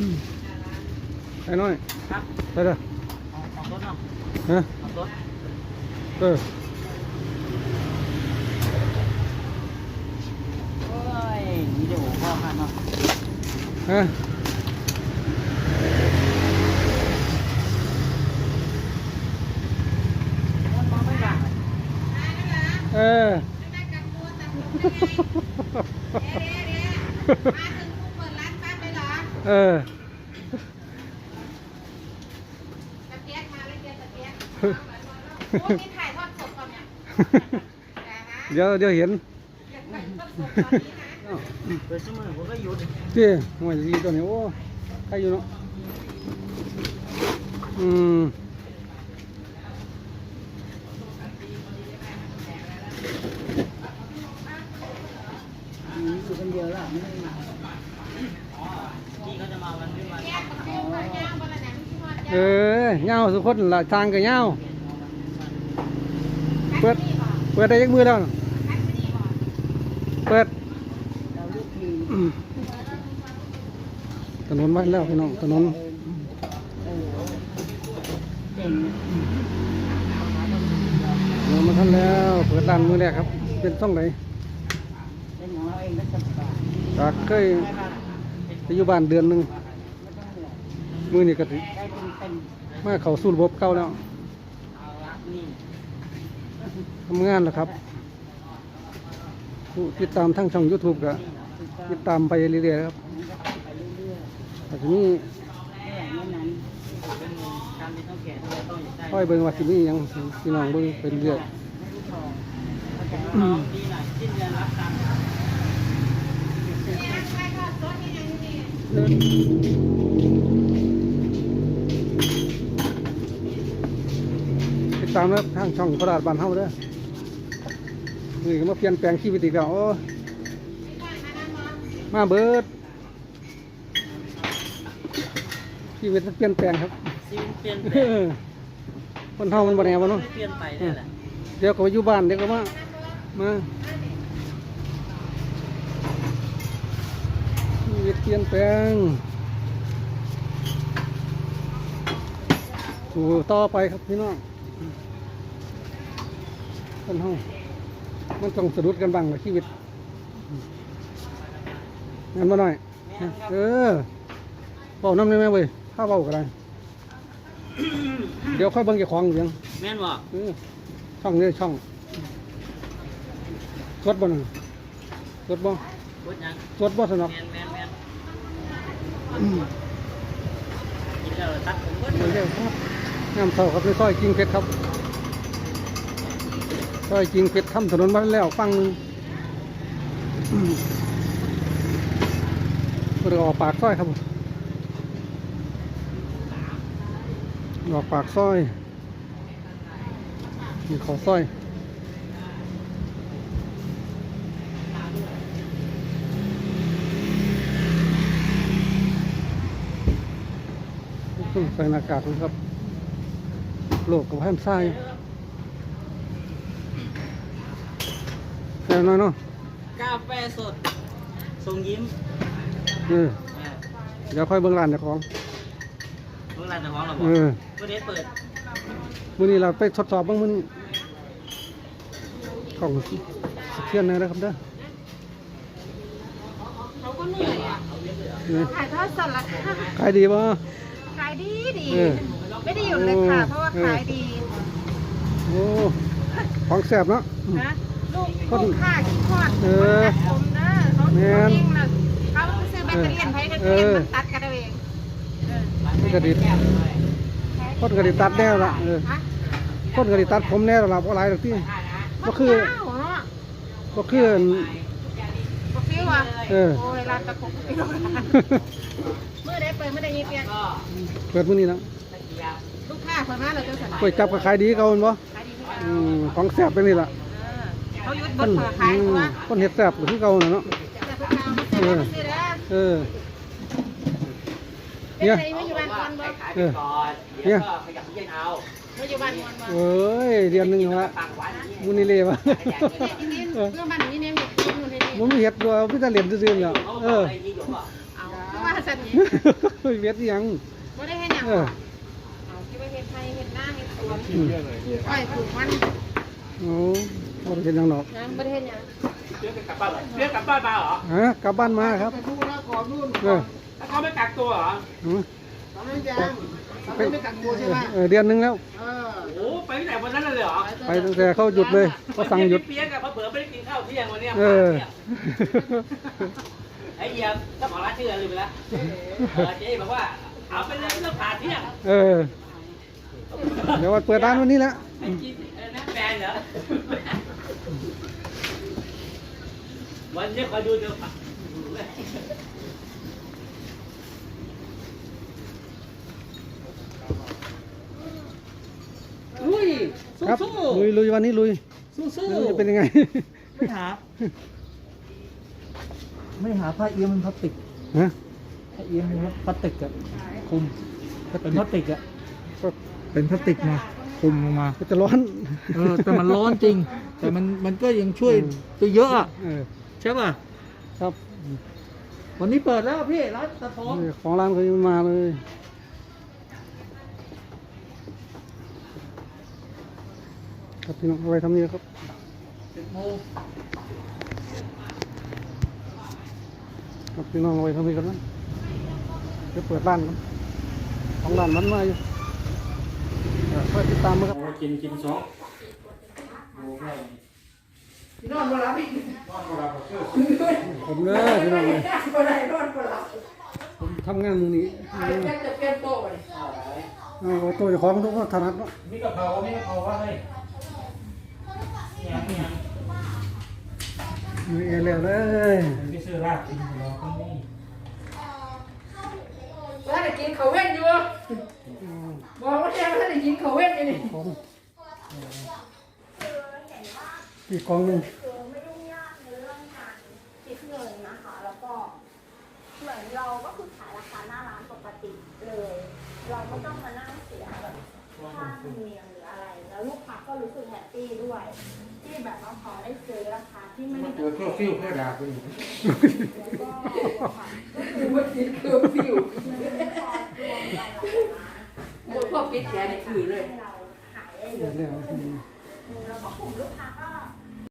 อ้น้อยครับไปเด้อออกออกรถเนาะฮะออกรถเออโอ้ยวิดีโอพ่อกันเนาะฮะมันมองไม่ได้เออเออ เดี๋ยวเดี๋ยวเห็นเปิดสมือผมก็หยุดเจ้หวยดีตัวนี้โอ้ใครอยู่เนาะอืมมีอยู่คนเดียวแล้วไม่ได้มาพี่เขาจะมาวันนี้มาเออ เงาสุกคนละทางกับเงาเปิดเปิดได้ยักมือแล้วเปิดถนนมาแล้วพี่น้องถนนเออเก่งเรามาทันแล้วเปิดร้านมือแรกครับ เป็นช่องไหนเป็นของเราเองก็สบายจากเคยไปอยู่บ้านเดือนหนึ่งไม่ต้องห่วงมือนี่ก็ถือ เป็นเป็นมาเขาสู่ระบบเก่าแล้วทำงานแล้วครับผู้ติดตามทั้งช่อง YouTube ก็ถูกต้องติดตามไปเรื่อยๆครับมันก็ไปเรื่อยๆแต่ทีนี้ไม่อย่างนั้นนั้นเป็นการเป็นต้องแก่ต้องต้องอยู่ใต้ค่อยเบิ่งว่าสิมียังพี่น้องเบิ่งไปเรื่อยเดีหน่อยสิ้นเดือนรับ ตามแล้วทางช่องพระราชบ้านเฮาเด้อนี่ก็มาเปลี่ยนแปลงชีวิตอีกแล้วมาเบิดชีวิตมันเปลี่ยนแปลงครับชีวิตเปลี่ยนแปลงคนเฮามันบ่แน่บ่เนาะเปลี่ยนไปเนี่แหละเดี๋ยวก็ไปอยู่บ้านเดี๋ยวก็มามาชีวิตเปลี่ยนแปลงสู่ต่อไปครับพี่น้อง คนเฮามันต้องสะดุดกันบ้างว่าชีวิตงั้นมาหน่อย เออเบาน้ำได้ไหมเว้ยถ้าเบาก็ได้ เดี๋ยวค่อยเบิ่งเจ้าของเสียงแม่นบ่เออช่องนี้ช่องสดบ่นึงสดบ่พูดยังสดบ่สนอกแม่นแม่นแม่นอืมกินแล้วตัดผมก็โอเคครับ น้ำเท่าครับในซอยจริงเพชรครับซอยจริงเพชรทำถนนมาแล้วฟังหนึงเรือออกปากซอยครับออกปากซอยมีขอซอยต้องใส่หน้ากากนะครับ โลกกับแฮมไส้แค่น้อยเนาะกาแฟสดทรงยิ้มเออเออเดี๋ยวค่อยเบิ่งร้านเจ้าของเมื่อไรจะฟ้องเราบอเอกอวันนี้เปิดมื้อนี้เราไปทดสอบเบ้างมื้อนี้ของสะเทียนนะครับเด้อเขาก็เหนื่อยอะนี่ถ่ายทอดสดละค่ะขายดีบ่ ขายดีดี เออ ไม่ได้หยุดเลยค่ะโอ้เพราะว่าเออขายดีโอ้ของแซ่บเนาะอืมนะลูกคนลูกค้าคิดทอดเออคนตัดผมเด้อเขาแม่เขานเองน่ะเขาซื้อแบตเตอรี่ไผก็เอเองอมันตัดกันเอาเองมันก็ดีคนก็ไดีตัดแน่ละเออฮะคนก็ไดีตัดผมแน่ละบ่หลายดอกที่ก็คือเจ้าเนาะก็คืออันบอกฟิวอะเออโอ้ยร้านตะกุกฟิวเมื่อได้เปิดเมื่อได้ยินเปียกเปิดมื้อนี้แล้ว ลูกค้าคนมาเลยเจ้าสนก๋วยจับก็ขายดีเก่าแม่นบ่ขายดีที่อืมของแซ่บเป็นนี่ล่ะเออเขาหยุดบคนดเปิดขายอืตัมวคนเฮ็ดแซ่บก็คือเก่าน่ะเนาะ แต่พวกเราไม่ซื้อแล้วไม่ซื้อแล้วเออ เป็นไงไม่อยู่บ้านคนบ่เออเนี่ยขยับเย็นเอาไม่อยู่บ้านคนบ่เอ้ยเดือนหนึงละตังหวานอย่างนี้มุนี่เลยวะนี่นี่เรื่องบ้านนี้เนี่ยเห็นอยู่ในนี้มุนเฮ็ดตัวพี่ตาเหรียญซื่อๆเนี่ยเออไอ้นี่อยู่ป่ะเอาคือว่าสันนี้ เฮ็ดอีหยังบ่ได้เห็นหอย่างเออ น้าเห็ดสวนอืมปลูกอ้อยปลูกมันโอ้บ่ได้เห็นหยังดอกนะประเทศยังเรียกกลับบ้านเหรอเรียกกลับบ้านมาเหรอฮะกลับบ้านมาครับไปพูดแล้วขอนู่นเออแล้วเขาไม่กักตัวเหรอหือทำให้ยังทำให้ไม่กักตัวใช่ไหมเออเดือนหนึงแล้วเออโอ้โหไปตั้งแต่วันนั้นเลยเหรอไปตั้งแต่เขาหยุดเลยเขาสั่งหยุดเปียกอะเพราะเผื่อไม่ได้กินข้าวเที่ยงวันเนี้ยเออไอ้เหี้ยเจ้าของร้านชื่ออะไรลืมไปแล้วเออเจ๊บอกว่าเอาไปเลยไม่ต้องผ่านเที่ยงเออ เดี๋ยววันเปิดร้านวันนี้แหละไอ้จีนเออนะแฟนเหรอ วันนี้คอยดูเดี๋ยวลุยครับสู้ลุยลุยวันนี้ลุยสู้สู้ไม่รู้จะเป็นยังไง ไม่หา ไม่หาผ้าเอียมมันพลาสติกฮะผ้าเอียมมันพลาสติกอะคุมเป็นพลาสติกอะก็ เป็นพลาสติกมาคุมลงมา ก็จะร้อน เออแต่มันร้อนจริง แต่มันมันก็ยังช่วยไปเยอะอะเออใช่ป่ะ ครับวันนี้เปิดแล้วพี่ร้านตะทองนี่ของร้านเขายังไม่มาเลยครับพี่น้องเอาไว้ทำนี้ครับสิบโมงครับพี่น้องเอาไว้ทำนี้กันนะเดี๋ยวเปิดร้านกันของร้านมันมาอยู่เออ คอยติดตามมาครับกินกินสองพี่น้องมารับผมเลยพี่น้องเลยผมทำงานมือนี้จะเปลี่ยนโต๊ะเลยเอาตัวเจ้าของทุกคนถนัดเนาะมีกะเพรามีกะเพราว่าให้เนี่ยเนี่ยมีเอเลียเลยไปซื้อลาบกินของเราคนนี้ว่าได้กินข้าวเว้นอยู่ บอกว่าแท้ว่าได้กินข้าวเว้นอยู่นี่ของอีกกองหนึ่งคือไม่ยุ่งยากในเรื่องการคิดเงินนะคะ แล้วก็เหมือนเราก็คือขายราคาหน้าร้านปกติเลย เราไม่ต้องมานั่งเสียแบบค่าธรรมเนียมหรืออะไร แล้วลูกค้าก็รู้สึกแฮปปี้ด้วย ที่แบบว่าเขาได้ซื้อราคาที่ไม่ได้เจอเครื่องฟิวเพื่อด่าไปอีกแล้วก็ค่ะคือว่ากินเคอร์ฟิว พอรวมกันแล้วนะ หมดพวก ปิดแกนี่คือเลยให้เราขายได้เอเยอะเลียขึ้นแล้วก็กลุ่มลูกค้าก็